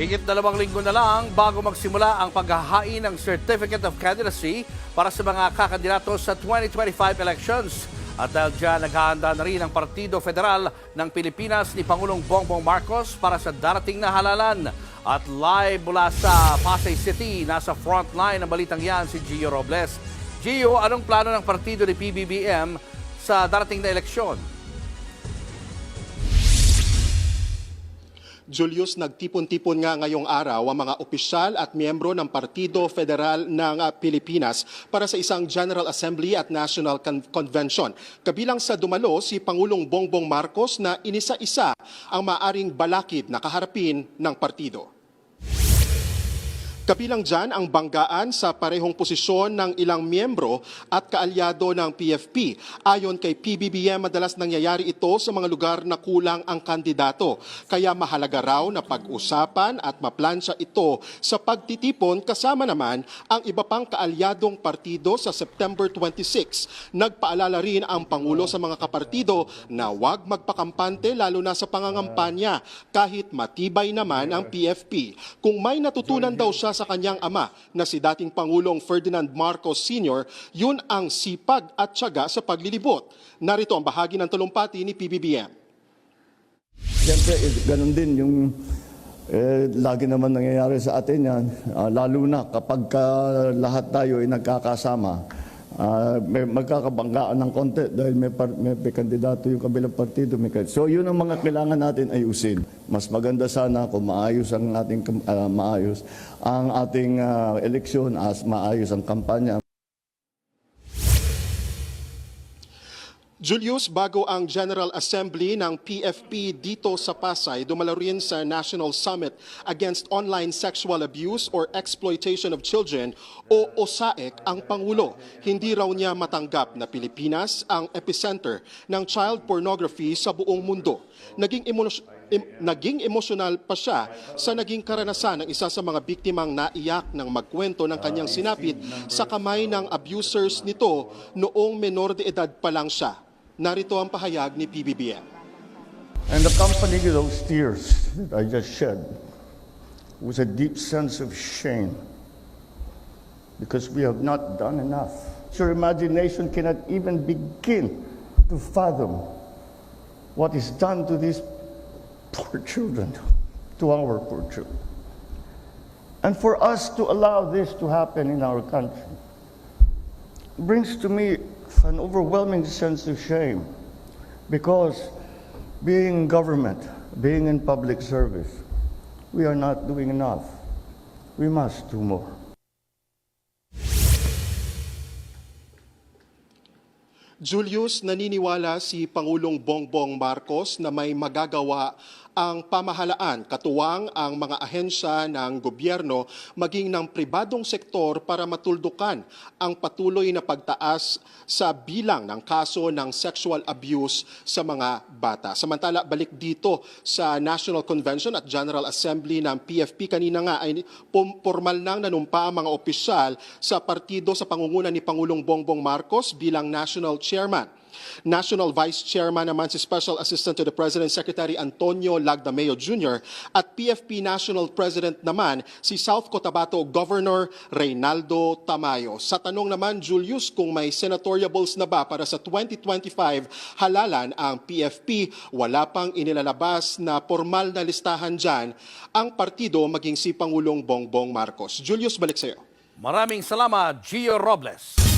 Higit dalawang linggo na lang bago magsimula ang paghahain ng Certificate of Candidacy para sa mga kakandidato sa 2025 elections. At dahil dyan, naghahanda na rin ang Partido Federal ng Pilipinas ni Pangulong Bongbong Marcos para sa darating na halalan. At live mula sa Pasay City, nasa frontline ng balitang yan si Gio Robles. Gio, anong plano ng partido ni PBBM sa darating na eleksyon? Julius, nagtipon-tipon nga ngayong araw ang mga opisyal at miyembro ng Partido Federal ng ah, Pilipinas para sa isang General Assembly at National Con- Convention. Kabilang sa dumalo si Pangulong Bongbong Marcos na inisa-isa ang maaring balakid na kaharapin ng partido. Kabilang dyan ang banggaan sa parehong posisyon ng ilang miyembro at kaalyado ng PFP. Ayon kay PBBM, madalas nangyayari ito sa mga lugar na kulang ang kandidato. Kaya mahalaga raw na pag-usapan at maplansya ito sa pagtitipon kasama naman ang iba pang kaalyadong partido sa September 26. Nagpaalala rin ang Pangulo sa mga kapartido na huwag magpakampante lalo na sa pangangampanya kahit matibay naman ang PFP. Kung may natutunan daw siya sa kanyang ama na si dating Pangulong Ferdinand Marcos Sr., yun ang sipag at tiyaga sa paglilibot. Narito ang bahagi ng talumpati ni PBBM. Siyempre, eh, ganun din yung eh, lagi naman nangyayari sa atin yan. Ah, lalo na kapag ka lahat tayo ay nagkakasama, ah, may magkakabanggaan ng konti dahil may, par- may, may kandidato yung kabilang partido. May kan- so yun ang mga kailangan natin ayusin. Mas maganda sana kung maayos ang ating ah, maayos ang ating ah, eleksyon as maayos ang kampanya. Julius, bago ang General Assembly ng PFP dito sa Pasay, dumalo rin sa National Summit Against Online Sexual Abuse or Exploitation of Children o OSAEC ang Pangulo. Hindi raw niya matanggap na Pilipinas ang epicenter ng child pornography sa buong mundo. Naging, em- naging emosyonal pa siya sa naging karanasan ng isa sa mga biktimang naiyak ng magkwento ng kanyang sinapit sa kamay ng abusers nito noong menor de edad pa lang siya. Narito ang pahayag ni PBBM. And accompanying those tears that I just shed was a deep sense of shame because we have not done enough. Your imagination cannot even begin to fathom what is done to these poor children, to our poor children. And for us to allow this to happen in our country brings to me an overwhelming sense of shame because being in government, being in public service, we are not doing enough. We must do more. Julius, naniniwala si Pangulong Bongbong Marcos na may magagawa ang pamahalaan, katuwang ang mga ahensya ng gobyerno maging ng pribadong sektor para matuldukan ang patuloy na pagtaas sa bilang ng kaso ng sexual abuse sa mga bata. Samantala, balik dito sa National Convention at General Assembly ng PFP kanina nga ay formal nang nanumpa ang mga opisyal sa partido sa pangunguna ni Pangulong Bongbong Marcos bilang National Chairman. National Vice Chairman naman si Special Assistant to the President Secretary Antonio Lagdameo Jr. at PFP National President naman si South Cotabato Governor Reynaldo Tamayo. Sa tanong naman, Julius, kung may senatoriables na ba para sa 2025 halalan ang PFP, wala pang inilalabas na formal na listahan dyan ang partido maging si Pangulong Bongbong Marcos. Julius, balik sa'yo. Maraming salamat, Gio Robles.